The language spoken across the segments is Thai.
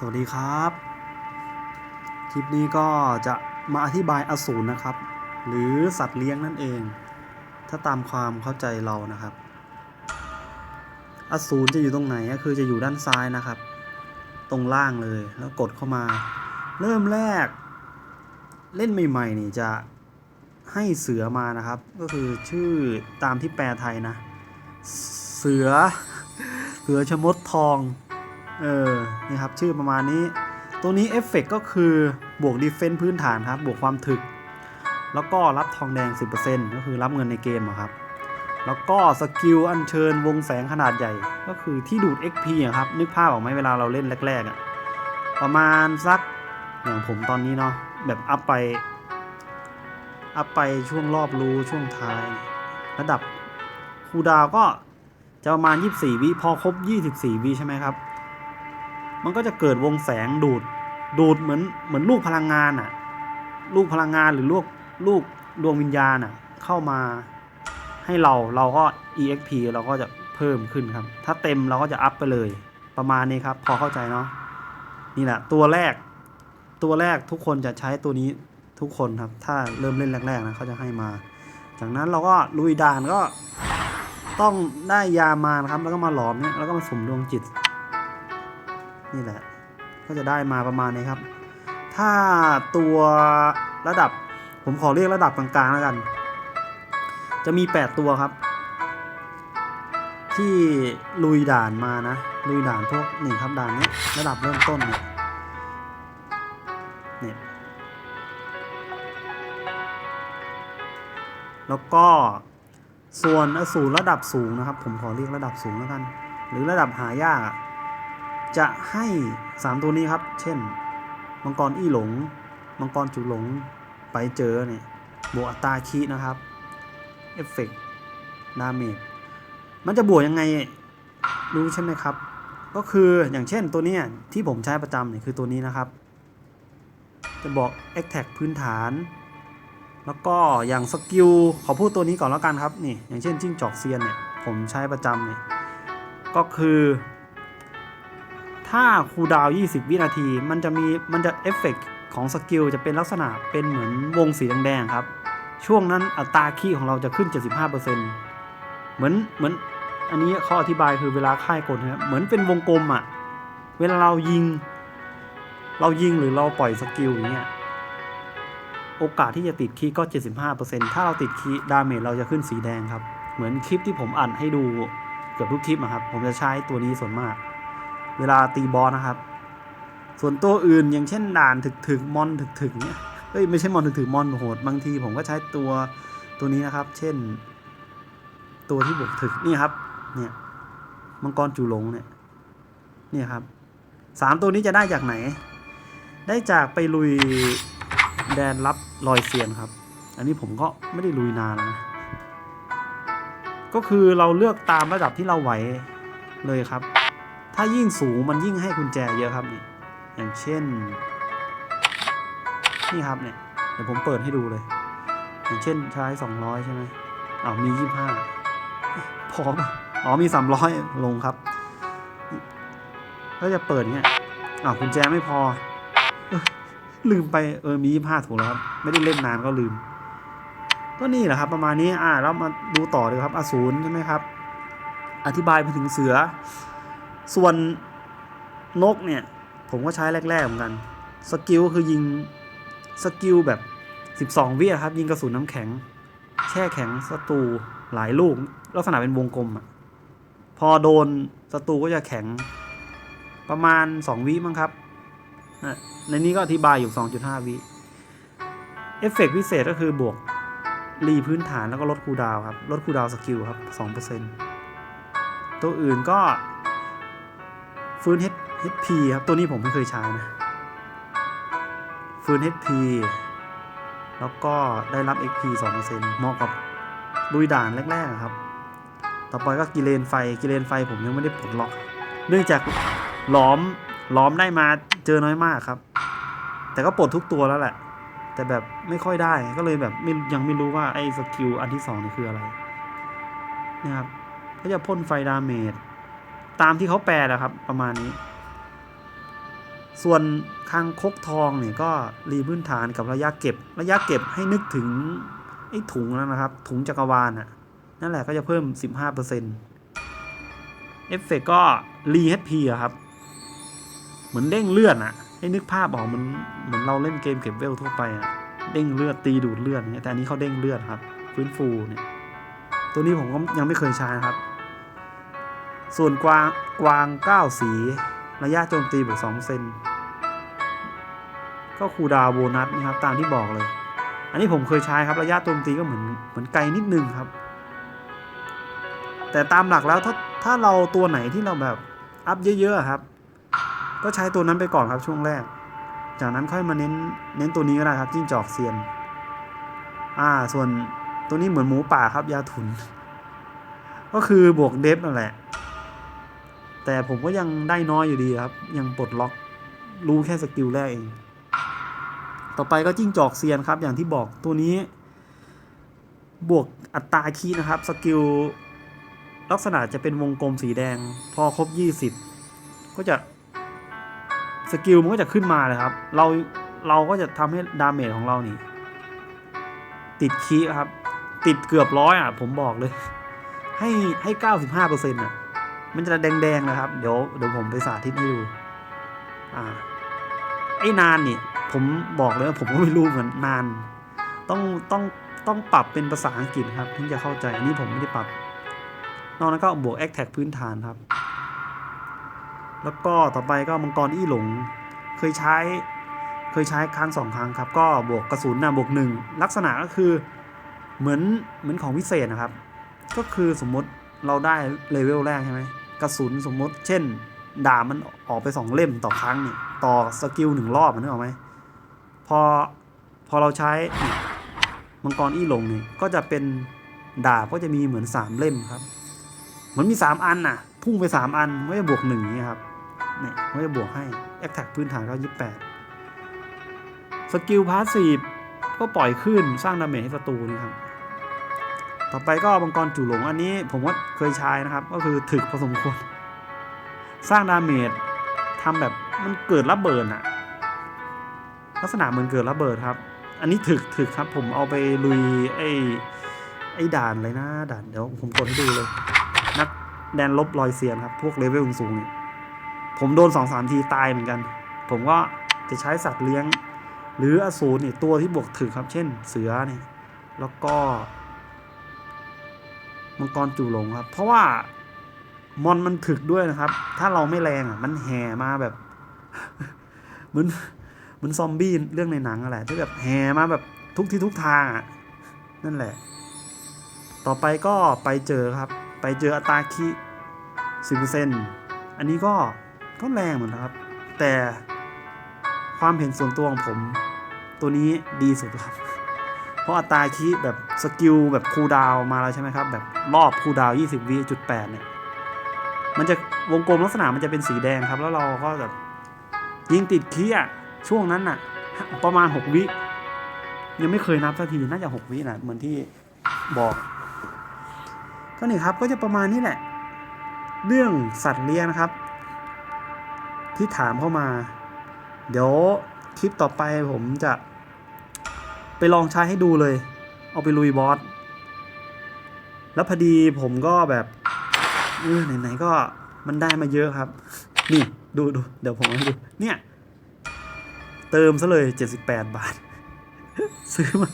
สวัสดีครับ คลิปนี้ก็จะมาอธิบายอสูรนะครับ หรือสัตว์เลี้ยงนั่นเอง ถ้าตามความเข้าใจเรานะครับ อสูรจะอยู่ตรงไหนก็คือจะอยู่ด้านซ้ายนะครับ ตรงล่างเลยแล้วกดเข้ามา เริ่มแรก เล่นใหม่ๆนี่จะให้เสือมานะครับ ก็คือชื่อตามที่แปลไทยนะ เสือ เสือชมดทอง เออนี่ครับชื่อประมาณนี้ ตัวนี้เอฟเฟกก็คือบวกดีเฟน s ์พื้นฐานครับ บวกความถึก แล้วก็รับทองแดง 10%ก็คือรับเงินในเกมครับ แล้วก็สกิลอัญเชิญวงแสงขนาดใหญ่ ก็คือที่ดูด XP อะครับ นึกภาพออกไหมเวลาเราเล่นแรกๆอะประมาณสักอย่างผมตอนนี้เนาะแบบอัพไป อัพไปช่วงรอบรูช่วงท้าย ระดับคูดาวก็จะประมาณ 24 วิพอครบ 24 วิใช่ไหมครับ มันก็จะเกิดวงแสงดูด ดูดเหมือนเหมือนลูกพลังงานอะลูกพลังงานหรือลูกลูกดวงวิญญาณอะเข้ามาให้เราเราก็ exp เราก็จะเพิ่มขึ้นครับ ถ้าเต็มเราก็จะอัพไปเลย ประมาณนี้ครับ พอเข้าใจเนาะนี่แหละตัวแรก ตัวแรกทุกคนจะใช้ตัวนี้ทุกคนครับ ถ้าเริ่มเล่นแรกๆนะเขาจะให้มา จากนั้นเราก็ลุยด่านก็ต้องได้ยามานะครับ แล้วก็มาหลอมเนี่ยแล้วก็มาสมดวงจิต นี่แหละ ก็จะได้มาประมาณนี้ครับ ถ้าตัวระดับผมขอเรียกระดับกลางๆแล้วกัน จะมี 8 ตัวครับ ที่ลุยด่านมานะ ลุยด่านพวกนี่ครับด่านนี้ระดับเริ่มต้นเนี่ยเนี่ยแล้วก็ส่วนอสูรระดับสูงนะครับ ผมขอเรียกระดับสูงแล้วกัน หรือระดับหายาก จะให้ 3 ตัวนี้ครับ เช่น มังกรอี้หลง มังกรจูหลง ไปเจอเนี่ยบวกอัตราคีนะครับ เอฟเฟกต์ดาเมจ มันจะบวกยังไงรู้ใช่ไหมครับ ก็คืออย่างเช่นตัวนี้ที่ผมใช้ประจำเนี่ยคือตัวนี้นะครับ จะบอก a t t a c k พื้นฐาน แล้วก็อย่างสกิลขอพูดตัวนี้ก่อนแล้วกันครับนี่อย่างเช่นจิ้งจอกเซียนเนี่ยผมใช้ประจำเนี่ยก็คือ ถ้าคูดาว 20 วินาที มันจะมี มันจะเอฟเฟกของสกิลจะเป็นลักษณะเป็นเหมือนวงสีแดงๆครับ ช่วงนั้นอัตราคีย์ของเราจะขึ้น 75%เหมือน เหมือน อันนี้เข้อธิบายคือเวลาค่ายกดนะครับเหมือนเป็นวงกลมอะ่ะ เวลาเรายิง เรายิงหรือเราปล่อยสกิลอย่างเงี้ย โอกาสที่จะติดคีย์ก็ 75%ถ้าเราติดคีย์ดาเมจเราจะขึ้นสีแดงครับ เหมือนคลิปที่ผมอัดให้ดูเกือบทุกคลิปอะครับ ผมจะใช้ตัวนี้ส่วนมาก เวลาตีบอสนะครับ ส่วนตัวอื่นอย่างเช่นด่านถึกถึกๆมอนถึกถึกๆเนี่ยเอ้ยไม่ใช่มอนถึกถึกๆมอนโหดบางทีผมก็ใช้ตัวตัวนี้นะครับ เช่น ตัวที่บวกถึกนี่ครับ เนี่ยมังกรจูหลงเนี่ยนี่ครับสามตัวนี้จะได้จากไหน ได้จากไปลุยแดนรับรอยเซียนครับ อันนี้ผมก็ไม่ได้ลุยนานนะก็คือเราเลือกตามระดับที่เราไหวเลยครับ ถ้ายิ่งสูงมันยิ่งให้กุญแจเยอะครับนี่อย่างเช่น นี่ครับเนี่ยเดี๋ยวผมเปิดให้ดูเลย อย่างเช่นใช้สองร้อยใช่ไหมอ้าวมียี่ห้าพอปะอ๋อมีสามร้อยลงครับ ก็จะเปิดเนี่ยอ้าวกุญแจไม่พอ ลืมไปเออมียี่ห้าถูกแล้วครับ ไม่ได้เล่นนานก็ลืม ก็นี่แหละครับ ประมาณนี้อ่าเรามาดูต่อเลยครับอสูรใช่ไหมครับ อธิบายไปถึงเสือ ส่วนนกเนี่ย ผมก็ใช้แรกๆเหมือนกัน สกิลคือยิงสกิลแบบ 12 วิอะครับ ยิงกระสุนน้ำแข็ง แช่แข็งศัตรูหลายลูก ลักษณะเป็นวงกลมอะพอโดนศัตรูก็จะแข็งประมาณ 2 วิมั้งครับ ในนี้ก็อธิบายอยู่ 2.5 วิ เอฟเฟกต์พิเศษก็คือบวกรีพื้นฐานแล้วก็ลดคูดาวครับ ลดคูดาวสกิลครับ 2%ตัวอื่นก็ ฟื้น HP ครับ ตัวนี้ผมไม่เคยใช้นะ ฟื้น HP แล้วก็ได้รับ XP 2%เหมาะกับลุยด่านแรกๆครับ ต่อไปก็กิเลนไฟ กิเลนไฟผมยังไม่ได้ปลดล็อก เนื่องจากหล้อมหล้อมได้มาเจอน้อยมากครับ แต่ก็ปลดทุกตัวแล้วแหละ แต่แบบไม่ค่อยได้ ก็เลยแบบไม่ยังไม่รู้ว่าไอ้สกิลอันที่สองนี่คืออะไรนี่ยครับ ก็จะพ่นไฟดาเมจ ตามที่เขาแปลนะครับ ประมาณนี้ ส่วนคางคกทองเนี่ยก็รีพื้นฐานกับระยะเก็บ ระยะเก็บให้นึกถึงไอ้ถุงแล้วนะครับ ถุงจักรวาลน่ะนั่นแหละก็จะเพิ่ม 15%เอฟเฟกก็รีเฮดพีครับ เหมือนเด้งเลือดอะให้นึกภาพออกมันเหมือนเราเล่นเกมเก็บเวลทั่วไปอะเด้งเลือดตีดูดเลือดเนี่ยแต่อันนี้เขาเด้งเลือดครับ ฟื้นฟูเนี่ยตัวนี้ผมก็ยังไม่เคยใช้ครับ ส่วนกวางกวางเก้าสี ระยะโจมตีบวกสองเซนก็คูดาวโบนัสนะครับตามที่บอกเลย อันนี้ผมเคยใช้ครับระยะโจมตีก็เหมือนเหมือนไกลนิดนึงครับ แต่ตามหลักแล้วถ้าถ้าเราตัวไหนที่เราแบบอัพเยอะๆครับ ก็ใช้ตัวนั้นไปก่อนครับช่วงแรก จากนั้นค่อยมาเน้นเน้นตัวนี้ก็ได้ครับจิ้งจอกเซียน อ่าส่วนตัวนี้เหมือนหมูป่าครับยาถุน ก็คือบวกเดฟนั่นแหละ แต่ผมก็ยังได้น้อยอยู่ดีครับ ยังปลดล็อกรู้แค่สกิลแรกเอง ต่อไปก็จิ้งจอกเซียนครับ อย่างที่บอกตัวนี้ บวกอัตราคีนะครับสกิลลักษณะจะเป็นวงกลมสีแดง พอครบ 20 ก็จะสกิลมันก็จะขึ้นมาเลยครับ เราเราก็จะทำให้ดาเมจของเรานี่ ติดคีครับ ติดเกือบร้อยอะ ผมบอกเลย ให้ให้เก้าสิบห้าเปอร์เซ็นต์อะ มันจะแดงๆนะครับ เดี๋ยวเดี๋ยวผมไปสาธิตให้ดู อ่า ไอ้นานนี่ผมบอกเลยว่าผมก็ไม่รู้เหมือนนาน ต้องต้องต้องปรับเป็นภาษาอังกฤษครับถึงจะเข้าใจ อันนี้ผมไม่ได้ปรับ นอกนั้นก็บวกแอคแท็กพื้นฐานครับ แล้วก็ต่อไปก็มังกรอี้หลง เคยใช้ เคยใช้ครั้งสองครั้งครับ ก็บวกกระสุนนะบวกหนึ่งลักษณะก็คือเหมือนเหมือนของพิเศษนะครับ ก็คือสมมติ เราได้เลเวลแรกใช่ไหมกระสุนสมมติ เช่นดาบมันออกไปสองเล่มต่อครั้งเนี่ยต่อสกิลหนึ่งรอบมันนึกออกไหมพอพอเราใช้มังกรอี้หลงเนี่ยก็จะเป็นดาบก็จะมีเหมือนสามเล่มครับเหมือนมีสามอันน่ะ พุ่งไปสามอันไม่ได้บวกหนึ่งนี่ครับเนี่ยไม่ได้บวกให้แอคแท็กพื้นฐานก็ยี่สิบแปดสกิลพาสซีฟก็ปล่อยขึ้นสร้างดาเมจให้ศัตรูนี่ครับ ต่อไปก็มังกรจู่หลงอันนี้ผมว่าเคยใช้นะครับ ก็คือถึกพอสมควร สร้างดาเมจทำแบบมันเกิดระเบิดอะลักษณะเหมือนเกิดระเบิดครับ อันนี้ถึกถึกครับ ผมเอาไปลุยไอ้ไอ้ด่านอะไรนะด่านเดี๋ยวผมกดให้ดูเลย นักแดนลบรอยเซียนครับ พวกเลเวลสูงเนี่ยผมโดนสองสามทีตายเหมือนกัน ผมก็จะใช้สัตว์เลี้ยง หรืออสูรเนี่ยตัวที่บวกถึกครับ เช่นเสือเนี่ยแล้วก็ มังกรจู่หลงครับ เพราะว่ามอนมันถึกด้วยนะครับ ถ้าเราไม่แรงอะ มันแห่มาแบบเหมือนเหมือนซอมบี้เรื่องในหนังอะไรที่แบบแห่มาแบบทุกที่ทุกทางอะนั่นแหละ ต่อไปก็ไปเจอครับ ไปเจออัตาคิสิบเปอร์เซ็นอันนี้ก็ก็แรงเหมือนครับ แต่ความเห็นส่วนตัวของผม ตัวนี้ดีสุดครับ ราะอัตราคีแบบสกิลแบบคูดาวมาแล้วใช่ไหมครับ แบบรอบคูดาว 20วิจุดแปดเนี่ย มันจะวงกลมลักษณะมันจะเป็นสีแดงครับ แล้วเราก็แบบยิงติดคีอะช่วงนั้นน่ะ ประมาณ 6 วิ ยังไม่เคยนับสักทีน่าจะ 6 วินะเหมือนที่บอก ก็นี่ครับก็จะประมาณนี้แหละ เรื่องสัตว์เลี้ยงนะครับ ที่ถามเข้ามา เดี๋ยวคลิปต่อไปผมจะ ไปลองใช้ให้ดูเลย เอาไปลุยบอส แล้วพอดีผมก็แบบเออไหนๆก็มันได้มาเยอะครับ นี่ดูดูเดี๋ยวผมให้ดู เนี่ย เติมซะเลย 78 บาท ซื้อมา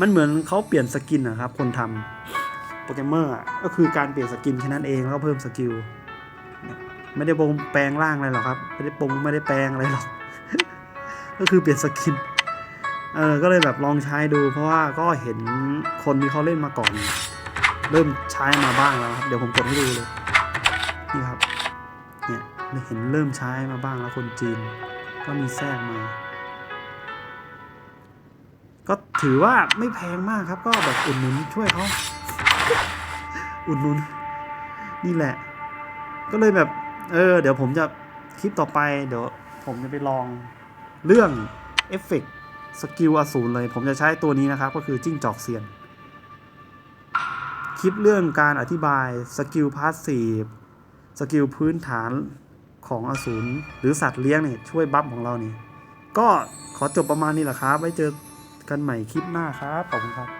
มันเหมือนเขาเปลี่ยนสกินนะครับ คนทำโปรแกรมเมอร์ก็คือการเปลี่ยนสกินแค่นั้นเองแล้วก็เพิ่มสกิลไม่ได้ปรงแปลงร่างอะไรหรอกครับ ไม่ได้ปรงไม่ได้แปลงอะไรหรอก ก็คือเปลี่ยนสกิน เออก็เลยแบบลองใช้ดูเพราะว่าก็เห็นคนที่เขาเล่นมาก่อน เริ่มใช้มาบ้างแล้วครับ เดี๋ยวผมกดให้ดูเลยนี่ครับเนี่ยเห็นเริ่มใช้มาบ้างแล้วคนจีน ก็มีแทรกมา ก็ถือว่าไม่แพงมากครับ ก็แบบอุดหนุนช่วยเขาอุดหนุน นี่แหละ ก็เลยแบบ เออ เดี๋ยวผมจะคลิปต่อไป เดี๋ยวผมจะไปลองเรื่องเอฟเฟกต์ สกิลอสูรเลย ผมจะใช้ตัวนี้นะครับ ก็คือจิ้งจอกเซียน คลิปเรื่องการอธิบายสกิลพาสซีฟสกิลพื้นฐานของอสูรหรือสัตว์เลี้ยงเนี่ยช่วยบัฟของเราเนี่ยก็ขอจบประมาณนี้แหละครับ ไว้เจอกันใหม่คลิปหน้าครับ ขอบคุณครับ